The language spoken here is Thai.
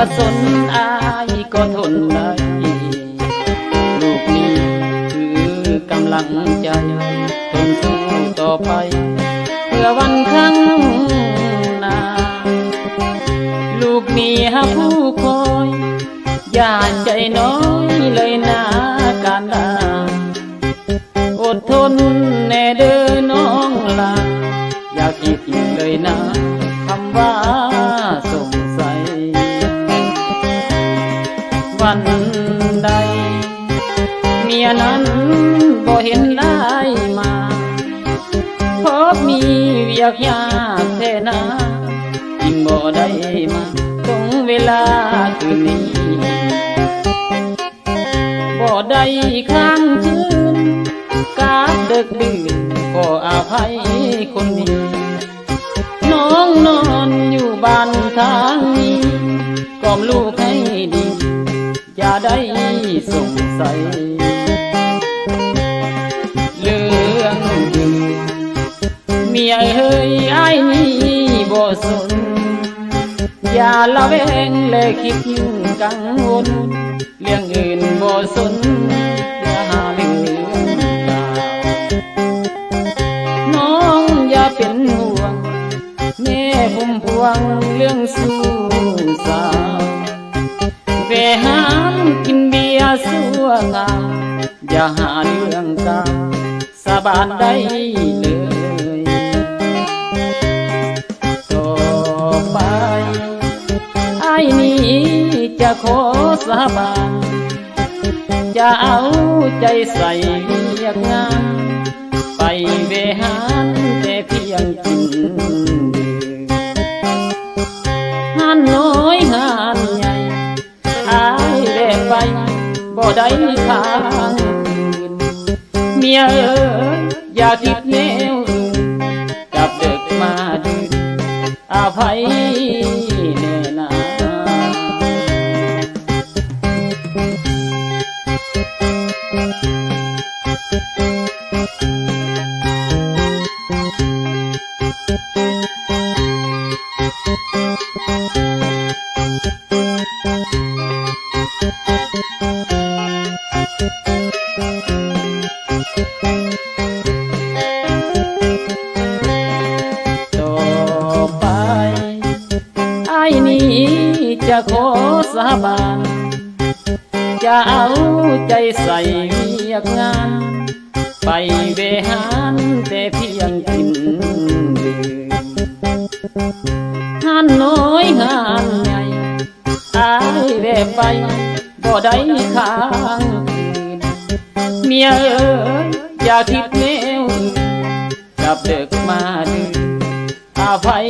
าสนอายก็ทนได้ลูกนี้คือกำลังใจทนสู้ต่อไปเพื่อวันข้างหน้าลูกมีหักผู้คอยอย่าใจน้อยเลยนะการดาอดทนแน่เด้อน้องลาอย่าคิดเลยนะคำว่า วันใด เมียนั้นบ่เห็นได้มาพบมีเวียกยากแท้นายิ่งบ่ได้มาตรงเวลาคืนนี้บ่ได้ค้างคืนกาบเดึกดื่นก็อาภัยคนนี้ น้องนอนอยู่บ้านทางนี้กล่อมลูกให้ดี ได้สงสัย เรื่องอื่นเมียเฮ้ยไอ้นี่บ่สน อย่าละเวงเลยคิดกังวล เรื่องอื่นบ่สนอย่าหาเรื่องราน้องอย่าเป็นห่วง แม่พุ่มพวงเรื่องสู ไปหามกินเบียร์สัวงาอย่าหาเรื่องกาสบานได้เลยต่อไปไอ้นี้จะขอสาบานจะเอาใจใส่เรียกงานไปเวหา บ่ได้ทางอื่นเมียเอ๋ยอย่าคิดแนวจับเด็กมาดื้ออาภัยแน่นา ขอสาบานจะเอาใจใส่เรียกงาน ไปเวหารแต่เพียงกินดื่มงานน้อยงานใหญ่อายแวไปบ่ได้ค้างเมียเอ๋ยอย่าคิดแนวกับเด็กมาดื้ออาภัย